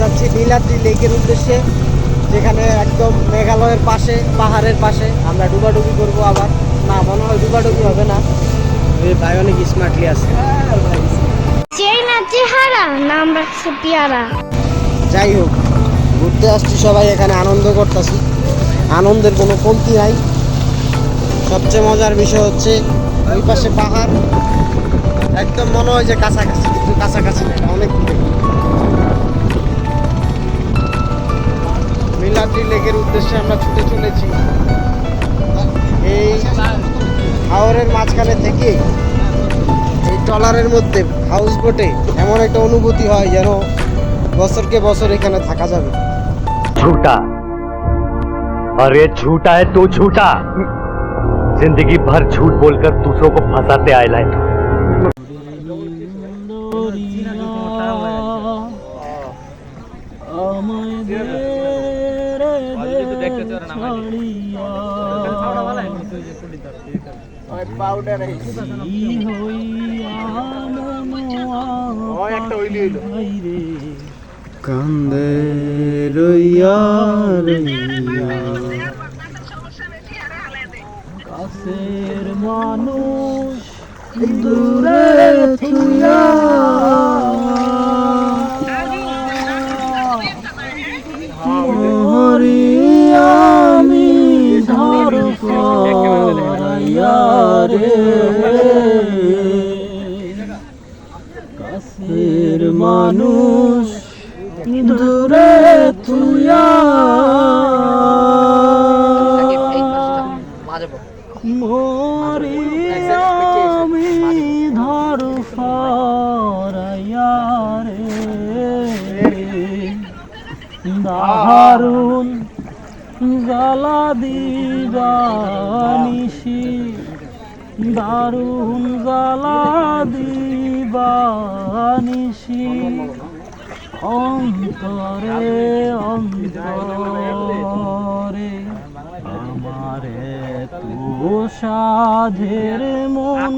যাচ্ছি নীলাদ্রি লেকের উদ্দেশ্যে যেখানে একদম মেঘালয়ের পাশে পাহাড়ের পাশে আমরা ডুবাডুবি করব আবার। না মনে হয় ডুবাডুবি হবে না। ভাই অনেক স্মার্টলি আছে। যাই হোক ঘুরতে আসছি সবাই এখানে আনন্দ করতেছি। আনন্দের কোনো কমতি নাই। সবচেয়ে মজার বিষয় হচ্ছে ওই পাশে পাহাড়। একদম মনে হয় যে কাছাকাছি কিন্তু কাছাকাছি না অনেক দূরে। মিলাদ্রি লেকের উদ্দেশ্যে আমরা ছুটে চলেছি এই হাওরের মাঝখানে থেকে এই ট্রলারের মধ্যে হাউস বোটে এমন একটা অনুভূতি হয় যেন বছরকে বছর এখানে থাকা যাবে झूठा और ये झूठा है तो झूठा जिंदगी भर झूठ बोलकर दूसरों को फंसाते आए लाए तू কান্দে রইয়া রইয়া কাছের মানুষ দূরে থুইয়া মানুষ দূরে তুইয়া। মরি আমি ধর রে। দারুণ জ্বালা দিবানিসি দারুণ জ্বালা দিবানিসি অন্তরে অন্তরে, আমারে তু সাধের মন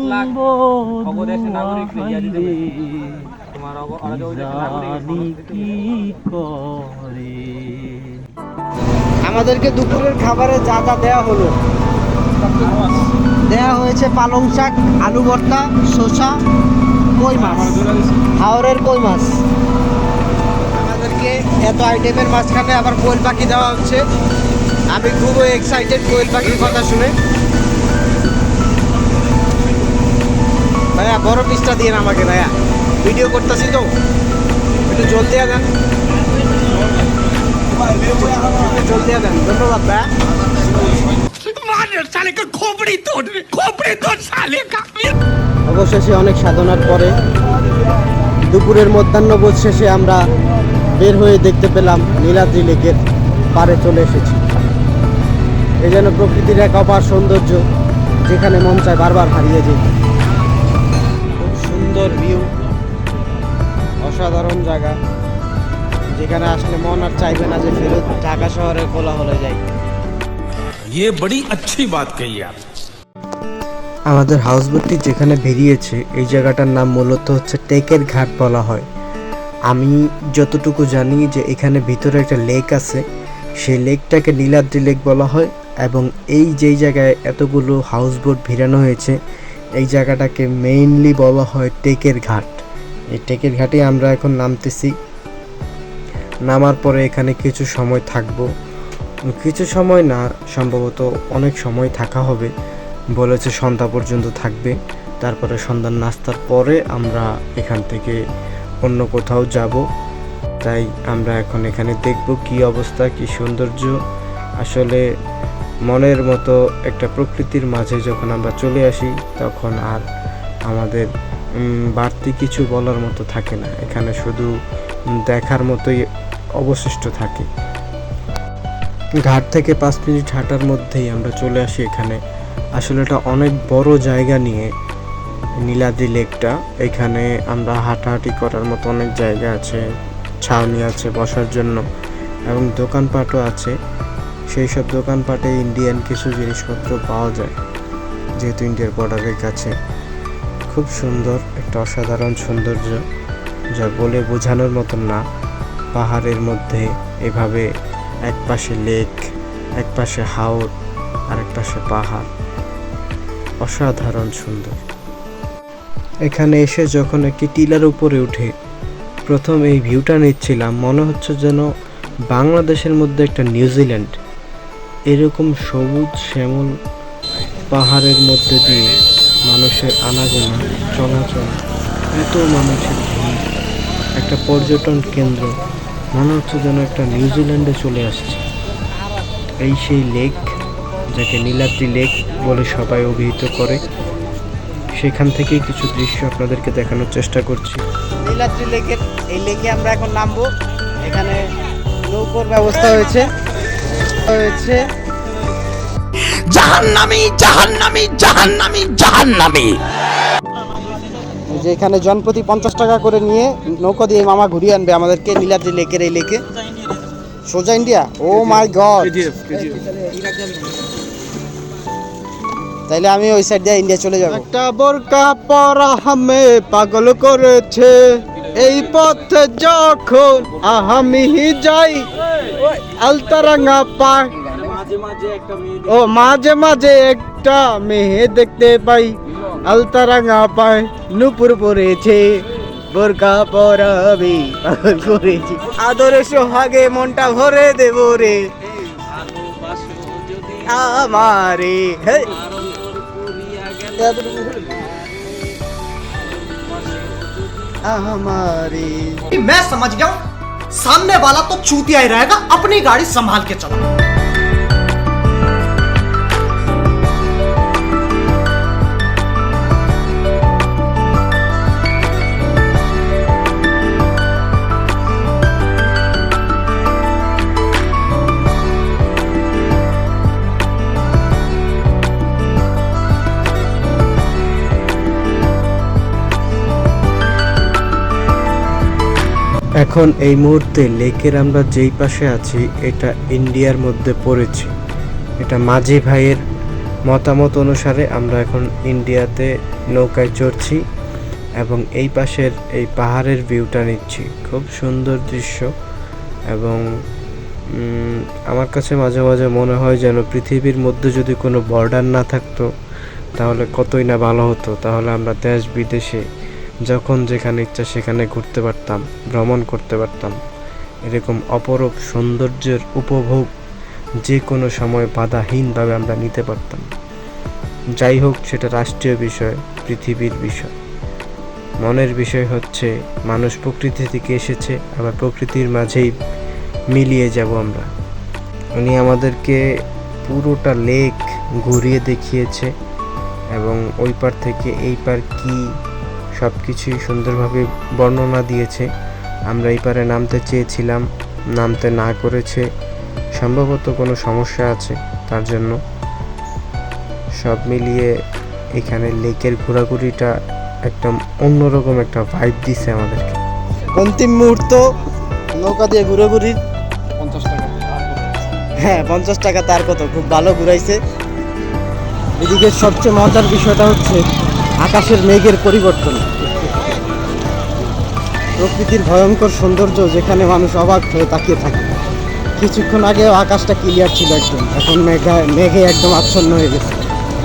জানি কি করে। আমাদেরকে দুপুরের খাবারে যা যা দেওয়া হলো। দেওয়া হয়েছে পালং শাক, আলু ভর্তা, শসা কই মাছ? হাওরের কই মাছ? আমাদেরকে এত আইটেমের মাঝখানে আবার কোয়েল পাখি দেওয়া হচ্ছে। আমি খুবই এক্সাইটেড কোয়েল পাখির কথা শুনে। ভাইয়া বড় পিসটা দিয়ে আমাকে ভাইয়া। ভিডিও করতেছি তো। একটু জল দিয়ে দেন একটু জল দিয়ে দেন ধন্যবাদ ভাইয়া অবশেষে অনেক সাধনার পরে দুপুরের মধ্যাহ্নবোধ শেষে আমরা বের হয়ে দেখতে পেলাম নীলাদ্রি লেকের পাড়ে চলে এসেছি এই যেন প্রকৃতির এক অপার সৌন্দর্য যেখানে মন চায় বারবার হারিয়ে যেতে খুব সুন্দর ভিউ অসাধারণ জায়গা যেখানে আসলে মন আর চাইবে না যে ফেরত ঢাকা শহরের কোলাহলে যাই ये बड़ी अच्छी बात कही आप আমাদের হাউসবোটটি যেখানে বেরিয়েছে, এই জায়গাটার নাম মূলত হচ্ছে টেকের ঘাট বলা হয়। আমি যতটুকু জানি যে এখানে ভিতরে একটা লেক আছে। সেই লেকটাকে নীলাদ্রি লেক বলা হয় এবং এই যেই জায়গায় এতগুলো হাউসবোট ভিড়ানো হয়েছে, এই জায়গাটাকে মেইনলি বলা হয় টেকের ঘাট। এই টেকের ঘাটে আমরা এখন নামতেছি। নামার পরে এখানে কিছু সময় থাকব। কিছু সময় না, সম্ভবত অনেক সময় থাকা হবে। বলেছে সন্ধ্যা পর্যন্ত থাকবে। তারপরে সন্ধ্যার নাস্তার পরে আমরা এখান থেকে অন্য কোথাও যাব। তাই আমরা এখন এখানে দেখব কি অবস্থা, কি সৌন্দর্য। আসলে মনের মতো একটা প্রকৃতির মাঝে যখন আমরা চলে আসি, তখন আর আমাদের বাড়তি কিছু বলার মতো থাকে না। এখানে শুধু দেখার মতোই অবশিষ্ট থাকে। ঘাট থেকে পাঁচ মিনিট হাঁটার মধ্যেই আমরা চলে আসি এখানে। আসলে এটা অনেক বড় জায়গা নিয়ে, নীলাদ্রি লেকটা। এখানে আমরা হাঁটাহাঁটি করার মতো অনেক জায়গা আছে, ছাউনি আছে বসার জন্য এবং দোকানপাটও আছে। সেই সব দোকানপাটে ইন্ডিয়ান কিছু জিনিসপত্র পাওয়া যায়, যেহেতু ইন্ডিয়ার বর্ডারের কাছে। খুব সুন্দর, একটা অসাধারণ সৌন্দর্য, যা বলে বোঝানোর মতন না। পাহাড়ের মধ্যে এভাবে এক পাশে লেক এক পাশে আর এক পাশে পাহাড়। অসাধারণ সুন্দর। এখানে এসে যখন একটি টিলার উপরে উঠে প্রথম এই ভিউটা নিচ্ছিলাম, মনে হচ্ছে যেন বাংলাদেশের মধ্যে একটা নিউজিল্যান্ড এরকম সবুজ শ্যামল পাহাড়ের মধ্যে দিয়ে মানুষের আনাগোনা, চলাচল, এত মানুষের ভিড়, একটা পর্যটন কেন্দ্র, মনে হচ্ছে যেন একটা নিউজিল্যান্ডে চলে আসছে। এই সেই লেক যাকে নীলাদ্রি লেক বলে সবাই অভিহিত করে। সেখান থেকেই কিছু দৃশ্য আপনাদেরকে দেখানোর চেষ্টা করছি। নীলাদ্রি লেকের এই লেকে আমরা এখন নামবো। এখানে নৌকোর ব্যবস্থা হয়েছে। হয়েছে। জাহান্নামি জাহান্নামি জাহান্নামি জাহান্নামি। যে এখানে জনপ্রতি পঞ্চাশ টাকা করে নিয়ে নৌকো দিয়ে মামা ঘুরিয়ে আনবে আমাদেরকে নীলাদ্রি লেকের এই লেকে। সোজা ইন্ডিয়া? ও মাই গড তাইলে আমি ওই সাইড দিয়ে ইন্ডিয়া চলে যাব। একটা বোরকা পরা হামে পাগল করেছে। এই পথে যখন আমি যাই, আলতারাঙ্গা পায় ও, মাঝে মাঝে একটা মেয়ে দেখতে পাই। আলতারাঙ্গা পায় নুপুর পরেছে, বোরকা পরাবি পাগল করেছি। আদরে সোহাগে মনটা ভরে দেব রে। আমারে হে हमारी। मैं समझ गया सामने वाला तो चूतिया ही रहेगा, अपनी गाड़ी संभाल के चला। এখন এই মুহূর্তে লেকের আমরা যেই পাশে আছি, এটা ইন্ডিয়ার মধ্যে পড়েছে। এটা মাঝি ভাইয়ের মতামত অনুসারে আমরা এখন ইন্ডিয়াতে নৌকায় চড়ছি এবং এই পাশের এই পাহাড়ের ভিউটা নিচ্ছি। খুব সুন্দর দৃশ্য এবং আমার কাছে মাঝে মাঝে মনে হয় যেন পৃথিবীর মধ্যে যদি কোনো বর্ডার না থাকতো, তাহলে কতই না ভালো হতো। তাহলে আমরা দেশ বিদেশে যখন যেখানে ইচ্ছা সেখানে ঘুরতে পারতাম, ভ্রমণ করতে পারতাম। এরকম অপরূপ সৌন্দর্যের উপভোগ যে কোনো সময় বাধাহীনভাবে আমরা নিতে পারতাম। যাই হোক, সেটা রাষ্ট্রীয় বিষয়, পৃথিবীর বিষয়। মনের বিষয় হচ্ছে, মানুষ প্রকৃতি থেকে এসেছে, আবার প্রকৃতির মাঝেই মিলিয়ে যাব আমরা। উনি আমাদেরকে পুরোটা লেক ঘুরিয়ে দেখিয়েছে এবং ওই পার থেকে এই পার কি সব কিছুই সুন্দরভাবে বর্ণনা দিয়েছে। আমরা এই পারে নামতে চেয়েছিলাম, নামতে না করেছে সম্ভবত কোনো সমস্যা আছে তার জন্য। সব মিলিয়ে এখানে লেকের ঘোরাঘুরিটা একদম অন্যরকম একটা ভাইব দিছে আমাদেরকে। অন্তিম মুহূর্ত, নৌকা দিয়ে ঘুরোঘুরি হ্যাঁ পঞ্চাশ টাকা তার কত, খুব ভালো ঘুরাইছে। এদিকে সবচেয়ে মজার বিষয়টা হচ্ছে আকাশের মেঘের পরিবর্তন। প্রকৃতির ভয়ঙ্কর সৌন্দর্য যেখানে মানুষ অবাক হয়ে তাকিয়ে থাকে। কিছুক্ষণ আগেও আকাশটা ক্লিয়ার ছিল একদম। এখন মেঘা, মেঘে একদম আচ্ছন্ন হয়ে গেছে।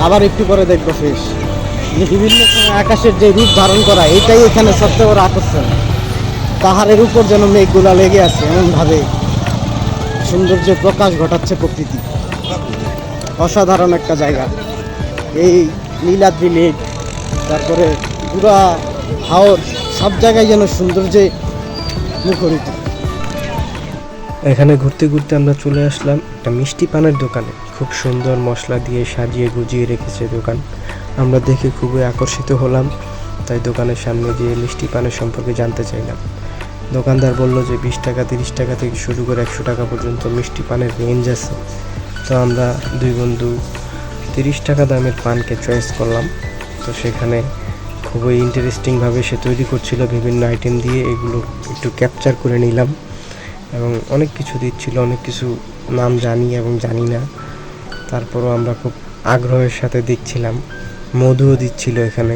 আবার একটু পরে দেখব শেষ। বিভিন্ন সময় আকাশের যে রূপ ধারণ করা, এটাই এখানে সবচেয়ে বড় আকর্ষণ। পাহাড়ের উপর যেন মেঘগুলা লেগে আছে এমনভাবে। সৌন্দর্য প্রকাশ ঘটাচ্ছে প্রকৃতি। অসাধারণ একটা জায়গা। এই নীলাদ্রি লেক তারপরে পুরা হাওর সব জায়গায় যেন সৌন্দর্যে মুখরিত। এখানে ঘুরতে ঘুরতে আমরা চলে আসলাম একটা মিষ্টি পানের দোকানে। খুব সুন্দর মশলা দিয়ে সাজিয়ে গুজিয়ে রেখেছে দোকান। আমরা দেখে খুবই আকর্ষিত হলাম, তাই দোকানের সামনে গিয়ে মিষ্টি পানের সম্পর্কে জানতে চাইলাম। দোকানদার বলল যে বিশ টাকা, তিরিশ টাকা থেকে শুরু করে একশো টাকা পর্যন্ত মিষ্টি পানের রেঞ্জ আছে। তো আমরা দুই বন্ধু তিরিশ টাকা দামের পানকে চয়েস করলাম। তো সেখানে খুবই ইন্টারেস্টিংভাবে সে তৈরি করছিল বিভিন্ন আইটেম দিয়ে। এগুলো একটু ক্যাপচার করে নিলাম এবং অনেক কিছু দিচ্ছিল, অনেক কিছু নাম জানি এবং জানি না। তারপরও আমরা খুব আগ্রহের সাথে দেখছিলাম। মধুও দিচ্ছিল এখানে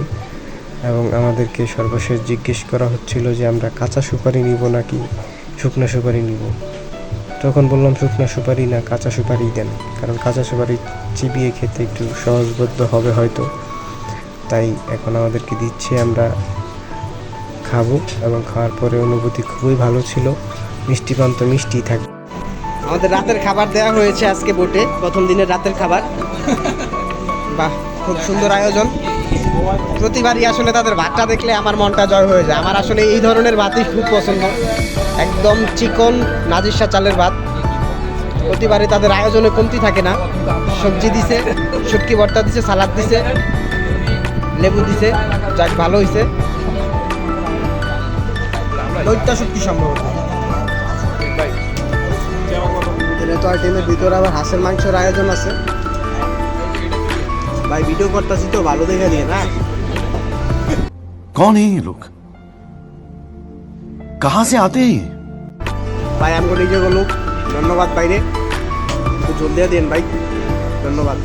এবং আমাদেরকে সর্বশেষ জিজ্ঞেস করা হচ্ছিল যে আমরা কাঁচা সুপারি নিব নাকি শুকনো সুপারি নিব? তখন বললাম, শুকনো সুপারি না, কাঁচা সুপারি দেন। কারণ কাঁচা সুপারি চিবিয়ে খেতে একটু সহজবোধ্য হবে হয়তো। তাই এখন আমাদেরকে দিচ্ছে, আমরা খাব এবং খাওয়ার পরে অনুভূতি খুবই ভালো ছিল। মিষ্টি পান তো মিষ্টিই থাকবে আমাদের রাতের খাবার দেওয়া হয়েছে আজকে বোটে, প্রথম দিনের রাতের খাবার। বাহ, খুব সুন্দর আয়োজন। প্রতিবারই আসলে তাদের ভাতটা দেখলে আমার মনটা জয় হয়ে যায়। আমার আসলে এই ধরনের ভাতই খুব পছন্দ। একদম চিকন নাজিসা চালের ভাত। প্রতিবারই তাদের আয়োজনে কমতি থাকে না। সবজি দিছে, শুটকি ভর্তা দিছে, সালাদ দিছে। লেবু দিছে যাক ভালো হয়েছে দৈত্য শুটকি সম্ভবত তো আইটেমের ভিতরে আবার হাঁসের মাংসের আয়োজন আছে ভাই ভিডিও করতেছি তো ভালো দেখে দিয়ে না कौन है ये लोग कहां से आते हैं ये ভাই আমি নিজে গেল ধন্যবাদ বাইরে একটু জল দিয়ে দিন ভাই ধন্যবাদ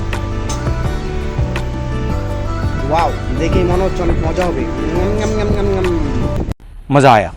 ওয়াও দেখেই মনে হচ্ছে অনেক মজা হবে। মজা আয়া।